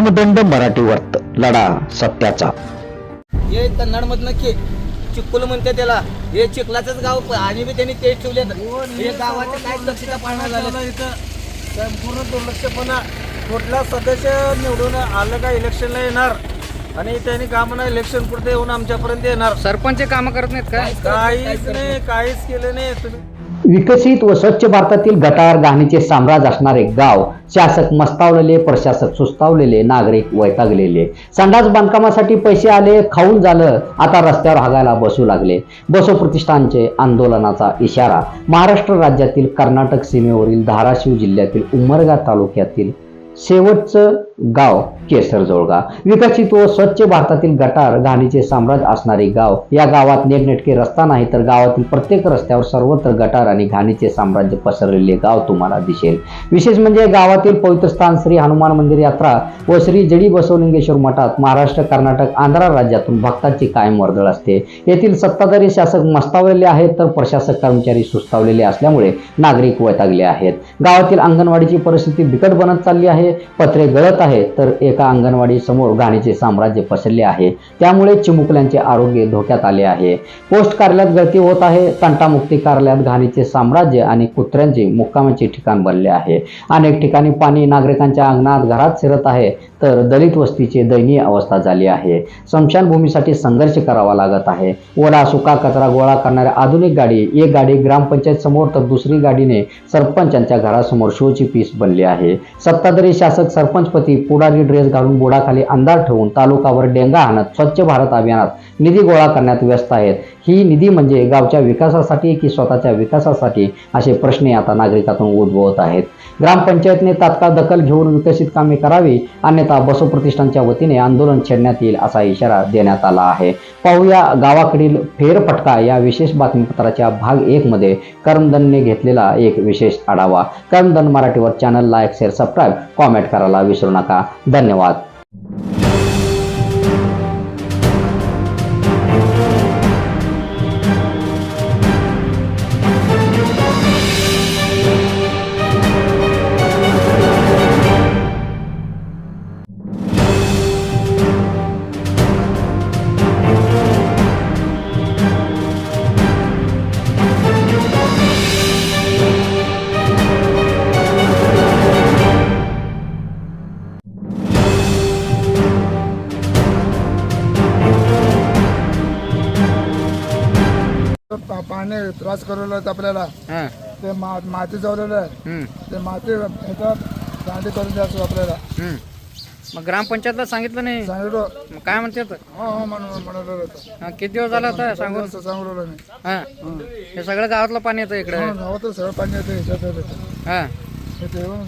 दंड मराठी वर्त लढा सत्याचा. हे कन्नड मधनं के चिक्कुल म्हणते त्याला. हे चिखलाचंच गाव आणि बी त्यांनी तेच ठेवले हे गावाचे काय दक्षता पाळणार झालं. इथं संपूर्ण दुर्लक्षपणा कुठला सदस्य निवडून आलं का इलेक्शनला येणार? आणि त्यांनी कामाला इलेक्शन पुरते येऊन आमच्यापर्यंत येणार? सरपंच काम करत नाहीत काय काहीच नाही काहीच केलं नाही. तुम्ही विकसित व स्वच्छ भारतातील गटार गाण्याचे साम्राज्य असणारे गाव शासक मस्तावलेले प्रशासक सुस्तावलेले नागरिक वैतागलेले. संडास बांधकामासाठी पैसे आले खाऊन झालं आता रस्त्यावर हागायला बसू लागले. बसो प्रतिष्ठानचे आंदोलनाचा इशारा. महाराष्ट्र राज्यातील कर्नाटक सीमेवरील धाराशिव जिल्ह्यातील उमरगा तालुक्यातील शेवटचं गाव केसरजोळगा. विकसित व स्वच्छ भारतातील गटार घाणीचे साम्राज्य असणारे गाव. या गावात नेटनेटके रस्ता नाही तर गावातील प्रत्येक रस्त्यावर सर्वत्र गटार आणि घाणीचे साम्राज्य पसरलेले गाव तुम्हाला दिसेल. विशेष म्हणजे गावातील पवित्र स्थान श्री हनुमान मंदिर यात्रा व श्री जडी बसवलिंगेश्वर मठात महाराष्ट्र कर्नाटक आंध्र राज्यातून भक्तांची कायम वर्दळ असते. येथील सत्ताधारी शासक मस्तावलेले आहेत तर प्रशासक कर्मचारी सुस्तावलेले असल्यामुळे नागरिक वैतागले आहेत. गावातील अंगणवाडीची परिस्थिती बिकट बनत चालली आहे. पत्रे गळत आहे तर एका अंगणवाडी समोर घाणीचे साम्राज्य पसरले आहे. त्यामुळे चिमुकल्यांचे आरोग्य धोक्यात आले आहे. पोस्ट कार्यालयात गळती होत आहे तंटामुक्ती कार्यालयात घाणीचे साम्राज्य आणि कुत्र्यांचे मुक्कामाचे ठिकाण बनले आहे. अनेक ठिकाणी पाणी नागरिकांच्या अंगणात घरात शिरत आहे. तर दलित वस्तीचे दयनीय अवस्था झाली आहे. स्मशानभूमीसाठी संघर्ष करावा लागत आहे. ओला सुका कचरा गोळा करणाऱ्या आधुनिक गाडी एक गाडी ग्रामपंचायत समोर तर दुसरी गाडीने सरपंचांच्या घरासमोर शोची पीस बनली आहे. सत्ताधारी शासक सरपंचपती पुढारी ड्रेस घालून बुडाखाली अंधार ठेवून तालुकावर डेंगा आणत स्वच्छ भारत अभियानात निधी गोळा करण्यात व्यस्त आहेत. ही निधी म्हणजे गावच्या विकासासाठी की स्वतःच्या विकासासाठी? असे प्रश्न आता नागरिकातून उद्भवत आहेत. ग्रामपंचायतने तात्काळ दखल घेऊन विकसित कामे करावी अन्यथा बसो प्रतिष्ठानच्या वतीने आंदोलन छेडण्यात येईल असा इशारा देण्यात आला आहे. पाहूया गावाकडील फेरफटका या विशेष बातमीपत्राच्या भाग एक मध्ये करमदनने घेतलेला एक विशेष आढावा. करमदन मराठीवर channel like share subscribe comment करायला विसरू नका. धन्यवाद. पाणी त्रास करवलं आपल्याला. हा. ते मा माती जवळलेलं आहे. हम्म, ते माती ह्याच्यात दांडी करून द्यायचं आपल्याला. हम्म. मग ग्रामपंचायतला सांगितलं नाही? सांगितलं. मग काय म्हणतात हो हो म्हणून म्हणलं होतं हा, किती दिवस झाला होता सांगून? असं सांगितलं मी हा. हे सगळं गावातलं पाणी येतं इकडे? हो, गावात सगळं पाणी येतं ह्याच्यात येतं. हा. हे ते येऊन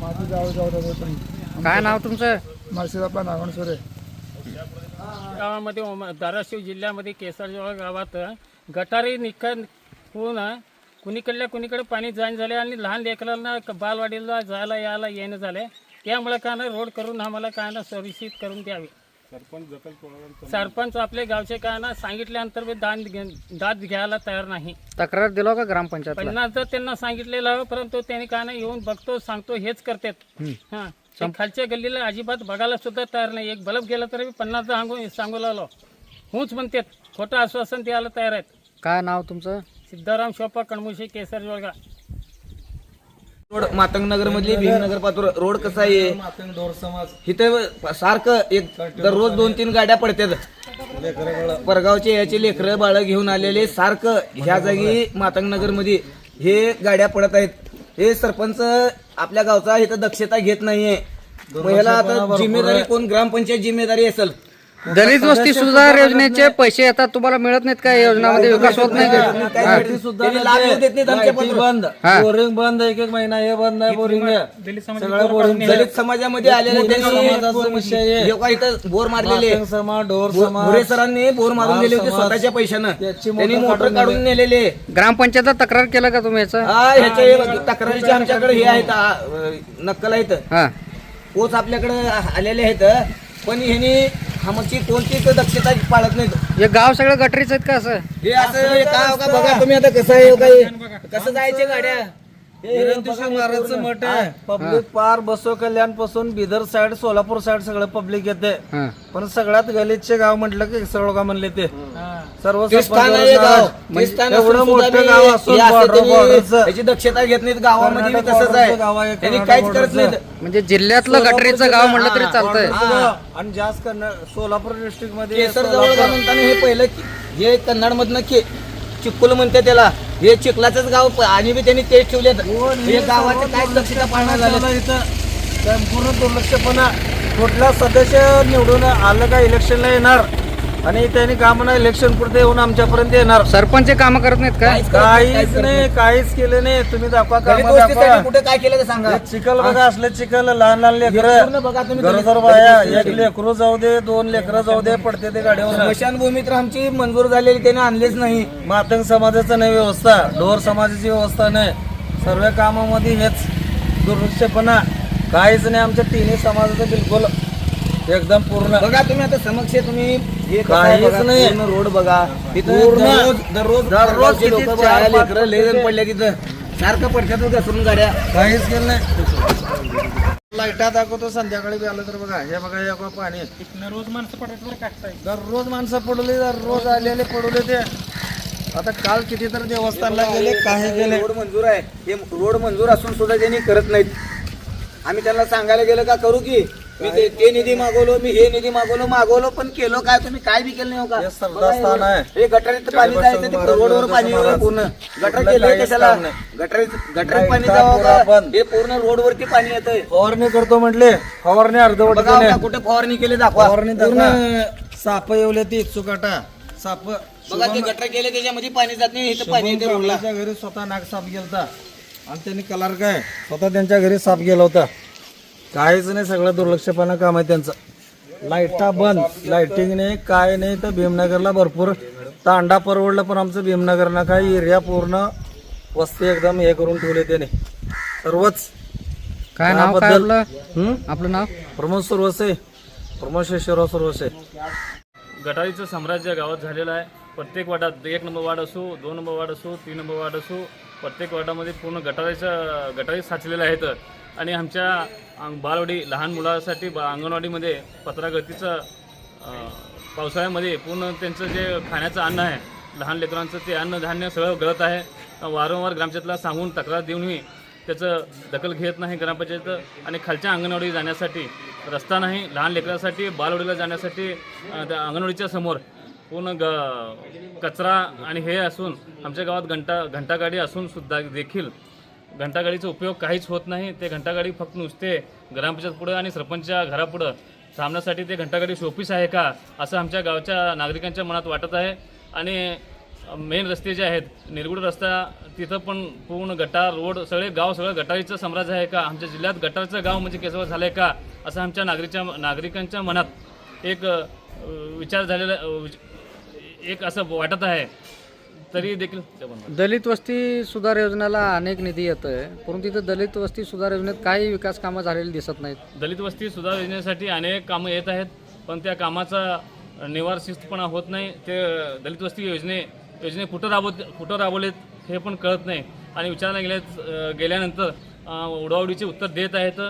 माती जावं जावं काय नाव तुमचं? माळशिरापा नागणसुरे गावामध्ये ओम- धाराशिव जिल्ह्यामध्ये केसरजवळ गावात गटारी निकन होऊन कुणीकडल्या कुणीकडे पाणी जाईन झाले आणि लहान लेकरांना बालवाडीला जायला यायला येणं झाले. त्यामुळे काय ना रोड करून आम्हाला काय ना सुरक्षित करून द्यावे. सरपंच आपले गावचे काय ना सांगितल्यानंतर घे- दाद घ्यायला तयार नाही. तक्रार दिलो का ग्रामपंचायतला? पहिल्यांदा तर त्यांना सांगितलेलं आहे परंतु त्यांनी काय ना येऊन बघतो सांगतो हेच करतात. हा. खालच्या गल्लीला अजिबात बघायला सुद्धा तयार नाही. एक बल्ब गेला तरी पन्नास सांगू सांगू लागलो. हूच म्हणतात. खोटं आश्वासन द्यायला तयार आहेत. काय नाव तुमचं? सिद्धाराम शोपा कणमुशी केसर जोळगा रोड मातंग नगर मधली भीमनगर पातूर रोड कसा आहे? इथं सारखं एक दररोज दोन तीन गाड्या पडतात. परगावचे याचे लेकरं बाळ घेऊन आलेले सारखं ह्या जागी मातंग नगरमध्ये हे गाड्या पडत आहेत. हे सरपंच आपल्या गावचा इथं दक्षता घेत नाहीये. मग ह्याला आता जिम्मेदारी कोण? ग्रामपंचायत जिम्मेदारी असेल. दलित वस्ती सुधार योजनेचे पैसे येतात तुम्हाला मिळत नाहीत काय योजनामध्ये? विकास होत नाही का? त्यांनी लाभ येऊ देत नाहीत आमच्या पत्रात. बंद हा. बोरिंग बंद एक एक महिना हे बंद आहे बोरिंग सगळं बोरिंग दलित समाजामध्ये आलेले समाजाचा आहे. इथं बोर मारलेले मातंग समाज ढोर भु- समाज. भुरे सरांनी बोर मारून दिले होते. स्वतःच्या पैशानं. त्याची त्यांनी मोटर काढून काढून नेलेले. ग्रामपंचायतला तक्रार केलं का तुम्ही याचं? हा ह्याच्या हे तक्रारीचे आमच्याकडे हे आहेत आ, नक्कल आहेत. हा. पोच आपल्याकडे आलेले आहेत पण ह्यांनी आमची कोणतीच दक्षता पाळत नाहीत. हे गाव सगळं गटरीच आहेत का असं? हे असं हे काय हो का? बघा तुम्ही आता कसं आहे हो काय कसं जायचे गाड्या? महाराजचं मठ आहे. पब्लिक पार बसो कल्याणपासून बिदर साइड सोलापूर साइड सगळं पब्लिक येते. हा. पण सगळ्यात गलितचे गाव म्हटलं की सळोगा म्हणले ते. सर्व ते स्थान आहे गाव. ते स्थान असून एवढं सुद्धा मोठं मी- गाव असून हे असं border त्यांनी borderचं. याची दक्षता घेत नाहीत. गावामध्ये कर्नाटक तसंच borderचं गाव आहे, आहे त्यांनी कर्नाटक काहीच करत borderचं. नाहीत. म्हणजे जिल्ह्यातलं गटरीचं गाव म्हटलं तरी चालतंय. गाव. आणि जास्त कन्नड सोलापूर डिस्ट्रिक्टमध्ये केसर जवळ सोलापूर- म्हणताना हे पहिलं कि- हे कन्नड मधनं के चिक्कुल म्हणते त्याला. हे चिखलाचंच गाव प- आणि बी त्यांनी तेच ठेवलेत. हे गावाचं काय दक्षता पाळणार झालं झालं? इथं. संपूर्ण दुर्लक्षपणा कुठला सदस्य निवडून आलं का इलेक्शनला येणार? आणि त्यांनी काम नाही इलेक्शन पुरते येऊन आमच्यापर्यंत येणार. सरपंच काम करत नाहीत काय काहीच नाही, काहीच केलं नाही. तुम्ही दाखवा दलित काम वस्तीसाठी दाखवा. कुठे काय केलं ते सांगा. हे चिखल बघा असलं चिखल लहान लहान पूर्ण लेकरं. बघा तुम्ही गरोदर दलित- बाया एक लेकरू जाऊ दे दोन लेकरं जाऊ दे पडते ते गाडीवर. स्मशानभूमी तर आमची मंजूर झालेली त्याने आणलीच नाही. मातंग समाजाचं नाही व्यवस्था ढोर समाजाची व्यवस्था नाही. सर्व कामामध्ये हेच दुर्लक्षपणा. काहीच नाही आमच्या तिन्ही समाजाचं बिलकुल एकदम पूर्ण. बघा तुम्ही आता समक्ष तुम्ही हे कसं आहे काहीच बघा, नाही. पूर्ण रोड बघा. तिथं पूर्ण. दररोज दररोज दररोज दररोजचे किती लोक चार, पाच लेकरं लय जण पडल्या तिथं सारखं पडतात घसरून गाड्या. काहीच केलं नाही. लाईटा दाखवतो संध्याकाळी बी आलं तर बघा. हे बघा हे बघा पाणी. रोज माणसं पडत बरं काय दररोज माणसं पडले दररोज आलेले पडले ते. आता काल किती तर देवस्थानला गेले काही गेले रोड मंजूर आहे. हे रोड मंजूर असून सुद्धा त्यांनी करत नाहीत. आम्ही त्यांना सांगायला गेलो का करू की? मी ते- ते निधी मागवलो मी हे निधी मागवलो मागवलो पण केलो काय? तुम्ही काय बी केलं नाही हो का? हे श्रद्धास्थान आहे. हे गटारीत पाणी जायचं ते रोडवर पाणी पूर्ण. गटर कुठलं केलंय काहीच कशाला? काम नाही. गटारीत गटारीत पाणी जावं पुरा का? बंद. हे पूर्ण रोडवरती पाणी येतंय. फवारणी करतो म्हटले फवारणी अर्धवट बघा केले बघा, कुठे फवारणी केली दाखवा. फवारणी पूर्ण. दाखवा साप येवले ती चुकाटा साप बघा ते गटर केले त्याच्यामध्ये पाणी जात नाही इथं पाणी येते रोडला घरी स्वतः नाग साप गेलता. आणि त्यांनी कलर काय स्वतः त्यांच्या घरी साप गेला होता. काहीच नाही सगळं दुर्लक्षपणा काम आहे त्यांचं. लाईटा बंद. लाईटिंग नाही काय नाही तर भीमनगरला भरपूर तांडा परवडलं पण आमचं भीमनगरला काय एरिया पूर्ण वस्ती एकदम हे करून ठेवले त्याने. सर्वच. काय नाव काय हं? आपलं नाव? प्रमोद सुरवसे. प्रमोद शेषराव सुरवसे. गटारीचं साम्राज्य गावात झालेलं आहे. प्रत्येक वार्डात एक नंबर वार्ड असो दोन नंबर वार्ड असो तीन नंबर वार्ड असो प्रत्येक वार्डामध्ये पूर्ण गटारीचं गटारी साचलेलं आहेत आणि आमच्या बालवाडी लहान मुलासाठी बा अंगणवाडीमध्ये पत्रागतीचं पावसाळ्यामध्ये पूर्ण त्यांचं जे खाण्याचं अन्न आहे लहान लेकरांचं ते अन्नधान्य सगळं गळत आहे. वारंवार ग्रामपंचायतला सांगून तक्रार देऊनही त्याचं दखल घेत नाही ग्रामपंचायत आणि खालच्या अंगणवाडी जाण्यासाठी रस्ता नाही लहान लेकरासाठी बालवाडीला जाण्यासाठी त्या अंगणवाडीच्या समोर. पूर्ण ग कचरा आणि हे असून आमच्या गावात घंटा घंटागाडी असून सुद्धा देखील घंटागाडीचा उपयोग काहीच होत नाही. ते घंटागाडी फक्त नुसते ग्रामपंचायत पुढं आणि सरपंचच्या घरापुढं थांबण्यासाठी ते घंटागाडी शोपीस आहे का असं आमच्या गावच्या नागरिकांच्या मनात वाटत आहे. आणि मेन रस्ते जे आहेत निरगुड रस्ता तिथं पण पूर्ण गटार रोड सगळे गाव सगळं गटारीचं साम्राज्य आहे का? आमच्या जिल्ह्यात गटारचं गाव म्हणजे केसवर झालं आहे का? असं आमच्या नागरिकच्या नागरिकांच्या मनात एक विचार झालेला एक असं वाटत आहे तरी देखील दलित वस्ती सुधार योजनेला अनेक निधी येतोय परंतु तिथं दलित वस्ती सुधार योजनेत काही विकास कामं झालेली दिसत नाहीत. दलित वस्ती सुधार योजनेसाठी अनेक कामं येत आहेत पण त्या कामाचा निवार शिस्तपणा होत नाही. ते दलित वस्ती योजने योजने कुठं राबवत कुठं राबवलेत हे पण कळत नाही. आणि विचारायला गेल्या गेल्यानंतर उडावडीचे उत्तर देत आहेत.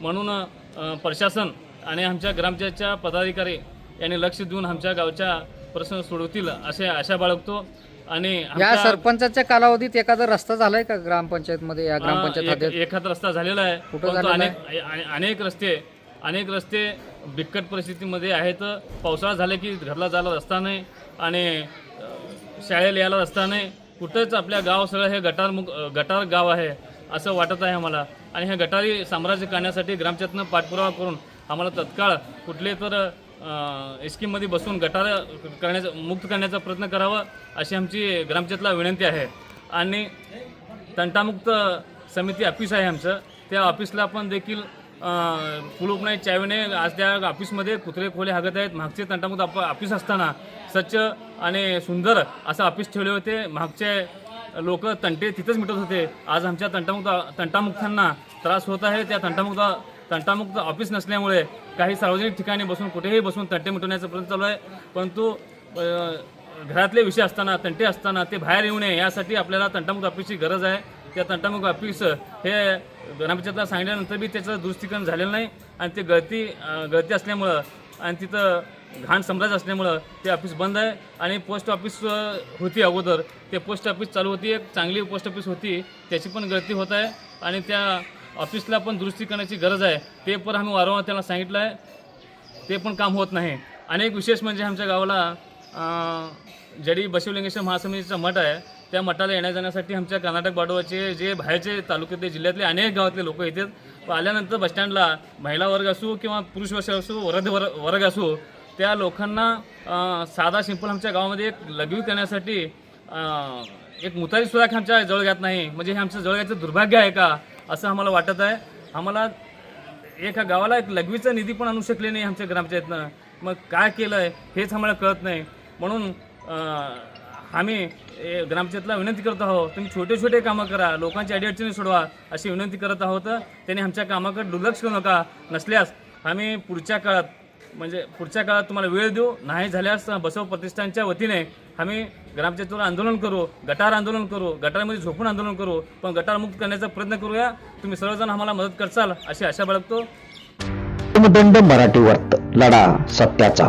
म्हणून प्रशासन आणि आमच्या ग्रामपंचायतच्या पदाधिकारी यांनी लक्ष देऊन आमच्या गावच्या प्रश्न सोडवतील असे आशा बाळगतो. आणि या आमच्या- सरपंचाच्या कालावधीत एखादा रस्ता झालाय का ग्रामपंचायत मध्ये या ग्रामपंचायत हा, एक- हद्दीत एखादा रस्ता झालेला आहे. कुठं परंतु झालेला अनेक अने- अनेक रस्ते अनेक रस्ते बिकट परिस्थितीमध्ये आहेत. पावसाळा झाला की घरला जायला रस्ता नाही आणि अ, शाळेला यायला रस्ता नाही. कुठंच आपल्या गाव सगळं हे गटार मुक अ, गटार गाव आहे असं वाटत आहे आम्हाला. आणि हे गटारी साम्राज्य करण्यासाठी ग्रामपंचायतनं पाठपुरावा करून आम्हाला तत्काळ कुठले तर स्कीममध्ये बसून गटार करण्याचा मुक्त करण्याचा प्रयत्न करावा अशी आमची ग्रामपंचायतला विनंती आहे. आणि तंटामुक्त समिती ऑफिस आहे आमचं. त्या ऑफिसला पण देखील अं, कुलूप नाही चावीने नाही आज त्या ऑफिसमध्ये कुत्रे खोले हागत आहेत. मागचे तंटामुक्त आप ऑफिस असताना स्वच्छ आणि सुंदर असं ऑफिस ठेवले होते. मागचे लोक तंटे तिथंच मिटत होते. आज आमच्या तंटामुक्त तंटामुक्तांना त्रास होत आहे. त्या तंटामुक्त तंटामुक्त ऑफिस नसल्यामुळे काही सार्वजनिक ठिकाणी बसून कुठेही बसून तंटे मिटवण्याचा प्रयत्न चालू आहे. परंतु घरातले विषय असताना तंटे असताना ते बाहेर येऊ नये यासाठी आपल्याला तंटामुक्त ऑफिसची गरज आहे. त्या तंटामुक्त ऑफिस हे ग्रामपंचायतला सांगितल्यानंतर बी त्याचं दुरुस्तीकरण झालेलं नाही आणि ते गळती गळती असल्यामुळं आणि तिथं घाण सम्राज असल्यामुळं ते ऑफिस बंद आहे. आणि पोस्ट ऑफिस होती अगोदर. ते पोस्ट ऑफिस चालू होती. एक चांगली पोस्ट ऑफिस होती. त्याची पण गळती होत आहे. आणि त्या ऑफिसला पण दुरुस्ती करण्याची गरज आहे. ते पण आम्ही वारंवार त्यांना सांगितलं आहे. ते पण काम होत नाही. अनेक विशेष म्हणजे आमच्या गावाला जडी बसवलिंगेश्वर महासमितीचा मठ आहे. त्या मठाला येण्या जाण्यासाठी आमच्या कर्नाटक बाडोवाचे जे बाहेरचे तालुक्यातले जिल्ह्यातले अनेक गावातले लोक येतात. आल्यानंतर बसस्टँडला महिला वर्ग असो किंवा पुरुष वर्ग असो वरद वर वर्ग असो त्या लोकांना साधा सिंपल आमच्या गावामध्ये एक लघवी करण्यासाठी एक मुतारी सुद्धा आमच्या जवळ घेत नाही. म्हणजे हे आमचं जवळ घ्यायचं दुर्भाग्य आहे का? असं आम्हाला वाटत आहे. आम्हाला एका गावाला एक लघवीचा निधी पण आणू शकले नाही आमच्या ग्रामपंचायतनं मग काय केलं आहे हेच आम्हाला कळत नाही. म्हणून आम्ही ए, ग्रामपंचायतला विनंती करत आहोत तुम्ही छोटे छोटे कामं करा लोकांची अडीअडचणी सोडवा अशी विनंती करत आहोत. त्यांनी आमच्या कामाकडे दुर्लक्ष करू नका. नसल्यास आम्ही पुढच्या काळात म्हणजे पुढच्या काळात तुम्हाला वेळ देऊ. नाही झाल्यास बसव प्रतिष्ठानच्या वतीने आम्ही ग्रामपंचायतीवर आंदोलन करू गटार आंदोलन करू गटारमध्ये झोपून आंदोलन करू पण गटारमुक्त करण्याचा प्रयत्न करूया. तुम्ही सर्वजण आम्हाला मदत करसाल अशी आशा बाळगतो. मराठी वर्त लढा सत्याचा.